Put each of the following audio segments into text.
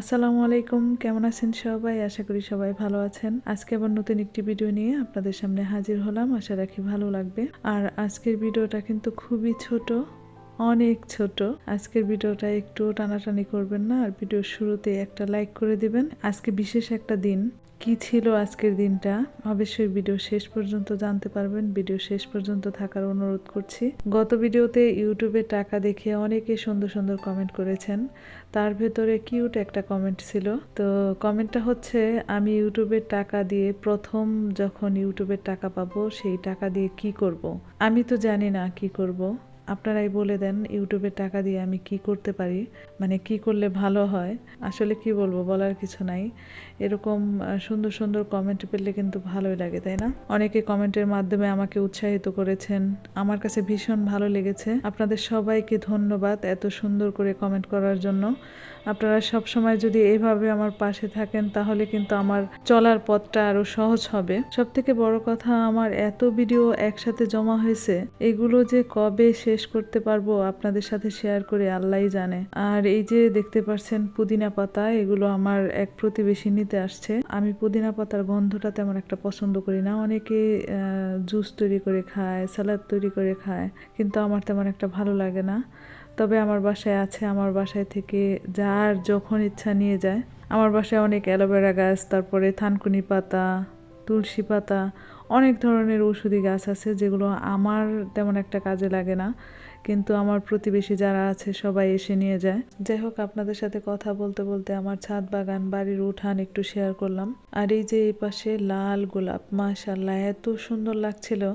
আসসালামু আলাইকুম, কেমন আছেন সবাই? আশা করি সবাই ভালো আছেন। আজকে আবার নতুন একটি ভিডিও নিয়ে আপনাদের সামনে হাজির হলাম। আশা রাখি ভালো লাগবে। আর আজকের ভিডিওটা কিন্তু খুবই ছোট। অনেক ছোট। আজকের ভিডিওটা একটু টানাটানি করবেন না, আর ভিডিওর শুরুতে একটা লাইক করে দিবেন। আজকে বিশেষ একটা দিন। কি ছিল আজকের দিনটা? অবশ্যই ভিডিও শেষ পর্যন্ত জানতে পারবেন। ভিডিও শেষ পর্যন্ত থাকার অনুরোধ করছি। গত ভিডিওতে ইউটিউবে টাকা দেখে অনেকে সুন্দর সুন্দর কমেন্ট করেছেন। তার ভেতরে কিউট একটা কমেন্ট ছিল। তো কমেন্টটা হচ্ছে, আমি ইউটিউবের টাকা দিয়ে প্রথম যখন ইউটিউবের টাকা পাবো, সেই টাকা দিয়ে কি করব। আমি তো জানি না কি করব। আপনারাই বলে দেন ইউটিউবের টাকা দিয়ে আমি কি করতে পারি মানে কি করলে ভালো হয়, আসলে কি বলব বলার কিছু নাই। এরকম সুন্দর সুন্দর কমেন্ট পেলে কিন্তু ভালোই লাগে, তাই না? অনেকে কমেন্টের মাধ্যমে আমাকে উৎসাহিত করেছেন, আমার কাছে ভীষণ ভালো লেগেছে। আপনাদের সবাইকে ধন্যবাদ এত সুন্দর করে কমেন্ট করার জন্য। আপনারা সব সময় যদি এইভাবে আমার পাশে থাকেন, তাহলে কিন্তু আমার চলার পথটা আরও সহজ হবে। সব থেকে বড় কথা, আমার এত ভিডিও একসাথে জমা হয়েছে, এগুলো যে কবে শেষ করতে পারব আপনাদের সাথে শেয়ার করে আল্লাহই জানে। আর এই যে দেখতে পাচ্ছেন পুদিনা পাতা, এগুলো আমার এক প্রতিবেশী নিতে আসছে। আমি পুদিনা পাতার গন্ধটা তেমন একটা পছন্দ করি না। অনেকে জুস তৈরি করে খায় সালাদ তৈরি করে খায়, কিন্তু আমার তেমন একটা ভালো লাগে না। তবে আমার বাসায় আছে, আমার বাসায় থেকে যার যখন ইচ্ছা নিয়ে যায়। আমার বাসায় অনেক অ্যালোভেরা গাছ, তারপরে থানকুনি পাতা, তুলসী পাতা অনেক ধরনের ঔষধি গাছ আছে যেগুলো আমার তেমন একটা কাজে লাগে না। কিন্তু আমার প্রতিবেশী যারা আছে সবাই এসে নিয়ে যায়। যাই হোক, আপনাদের সাথে কথা বলতে বলতে আমার ছাদ বাগান, বাড়ির উঠান একটু শেয়ার করলাম। আর এই যে এই পাশে লাল গোলাপ মাশাল্লাহ এত সুন্দর লাগছিল।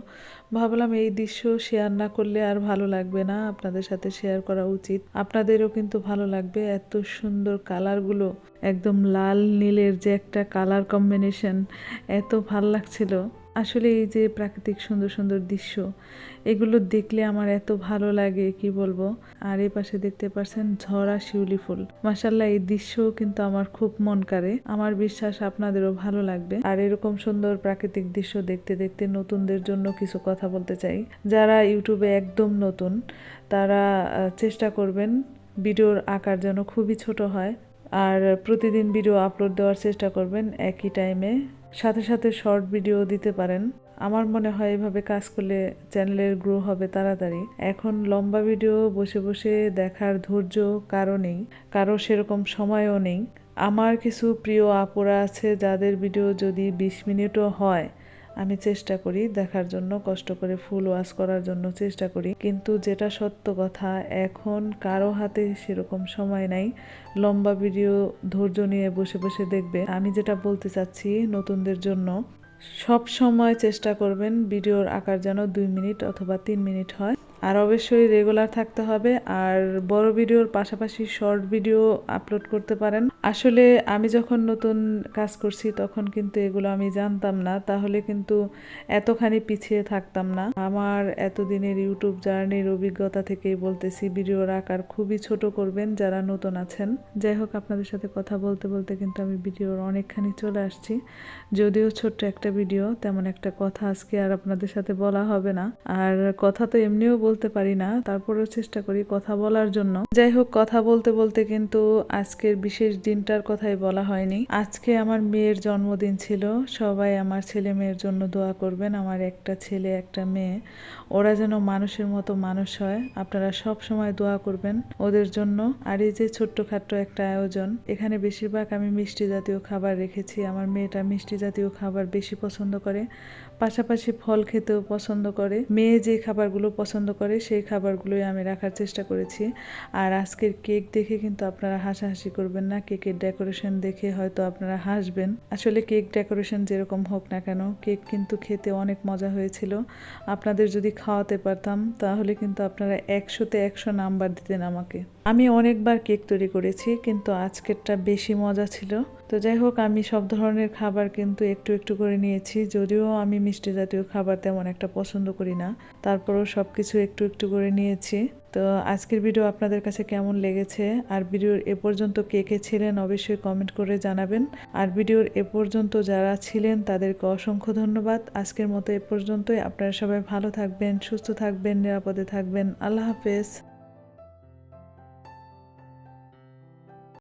ভাবলাম এই দৃশ্য শেয়ার না করলে আর ভালো লাগবে না, আপনাদের সাথে শেয়ার করা উচিত। আপনাদেরও কিন্তু ভালো লাগবে এত সুন্দর কালারগুলো একদম লাল নীলের যে একটা কালার কম্বিনেশন এত ভালো লাগছিল। আসলে এই যে প্রাকৃতিক সুন্দর সুন্দর দৃশ্য, এগুলো দেখলে আমার এত ভালো লাগে, কি বলব? আর এই পাশে দেখতে পাচ্ছেন ঝরা শিউলি ফুল। মাসাল্লাহ এই দৃশ্যও কিন্তু আমার খুব মন কাড়ে। আমার বিশ্বাস আপনাদেরও ভালো লাগবে। আর এরকম সুন্দর প্রাকৃতিক দৃশ্য দেখতে দেখতে নতুনদের জন্য কিছু কথা বলতে চাই। যারা ইউটিউবে একদম নতুন, তারা চেষ্টা করবেন ভিডিওর আকার যেন খুবই ছোট হয়। আর প্রতিদিন ভিডিও আপলোড দেওয়ার চেষ্টা করবেন একই টাইমে সাথে সাথে শর্ট ভিডিও দিতে পারেন। আমার মনে হয় এভাবে কাজ করলে চ্যানেলের গ্রো হবে তাড়াতাড়ি। এখন লম্বা ভিডিও বসে বসে দেখার ধৈর্য কারও নেই, কারও সেরকম সময়ও নেই। আমার কিছু প্রিয় আপুরা আছে যাদের ভিডিও যদি বিশ মিনিটও হয় আমি চেষ্টা করি দেখার জন্য, কষ্ট করে ফুল ওয়াশ করার জন্য চেষ্টা করি। কিন্তু যেটা সত্য কথা, এখন কারও হাতে সেরকম সময় নাই। লম্বা ভিডিও ধৈর্য নিয়ে বসে বসে দেখবে। আমি যেটা বলতে চাচ্ছি নতুনদের জন্য, সব সময় চেষ্টা করবেন ভিডিওর আকার যেন দুই মিনিট অথবা তিন মিনিট হয়। আর অবশ্যই রেগুলার থাকতে হবে। আর বড় ভিডিওর পাশাপাশি শর্ট ভিডিও আপলোড করতে পারেন। আসলে আমি যখন নতুন কাজ করছি, তখন কিন্তু এগুলো আমি জানতাম না। তাহলে কিন্তু এতখানি পিছিয়ে থাকতাম না। আমার এতদিনের ইউটিউব জার্নির অভিজ্ঞতা থেকেই বলতেছি, ভিডিওর আকার খুবই ছোট করবেন যারা নতুন আছেন। যাই হোক, আপনাদের সাথে কথা বলতে বলতে কিন্তু আমি ভিডিওর অনেকখানি চলে আসছি। যদিও ছোট্ট একটা ভিডিও, তেমন একটা কথা আজকে আর আপনাদের সাথে বলা হবে না। আর কথা তো এমনিও বলতে পারি না, তারপরেও চেষ্টা করি কথা বলার জন্য। যাই হোক কথা বলতে বলতে কিন্তু আজকের বিশেষ দিনটার কথাই বলা হয়নি। আজকে আমার মেয়ের জন্মদিন ছিল, সবাই আমার ছেলে মেয়ের জন্য দোয়া করবেন, আমার একটা ছেলে, একটা মেয়ে। ওরা যেন মানুষের মতো মানুষ হয়, আপনারা সব সময় দোয়া করবেন ওদের জন্য। আর এই যে ছোট্টখাট্ট একটা আয়োজন, এখানে বেশিরভাগ আমি মিষ্টি জাতীয় খাবার রেখেছি, আমার মেয়েটা মিষ্টি জাতীয় খাবার বেশি পছন্দ করে, পাশাপাশি ফল খেতেও পছন্দ করে। মেয়ে যে খাবারগুলো পছন্দ করে সেই খাবারগুলোই আমি রাখার চেষ্টা করেছি। আর আজকের কেক দেখে কিন্তু আপনারা হাসাহাসি করবেন না। কেকের ডেকোরেশন দেখে হয়তো আপনারা হাসবেন। আসলে কেক ডেকোরেশন যেরকম হোক না কেন, কেক কিন্তু খেতে অনেক মজা হয়েছিল। আপনাদের যদি খাওয়াতে পারতাম, তাহলে কিন্তু আপনারা একশোতে একশো নাম্বার দিতেন আমাকে। আমি অনেকবার কেক তৈরি করেছি, কিন্তু আজকেরটা বেশি মজা ছিল। তো যাই হোক, আমি সব ধরনের খাবার কিন্তু একটু একটু করে নিয়েছি, যদিও আমি মিষ্টি জাতীয় খাবার তেমন একটা পছন্দ করি না। তারপরেও সব কিছু একটু একটু করে নিয়েছি। তো আজকের ভিডিও আপনাদের কাছে কেমন লেগেছে? আর ভিডিওর এ পর্যন্ত কে কে ছিলেন অবশ্যই কমেন্ট করে জানাবেন। আর ভিডিওর এ পর্যন্ত যারা ছিলেন, তাদেরকে অসংখ্য ধন্যবাদ। আজকের মতো এ পর্যন্তই। আপনারা সবাই ভালো থাকবেন, সুস্থ থাকবেন, নিরাপদে থাকবেন। আল্লাহ হাফেজ।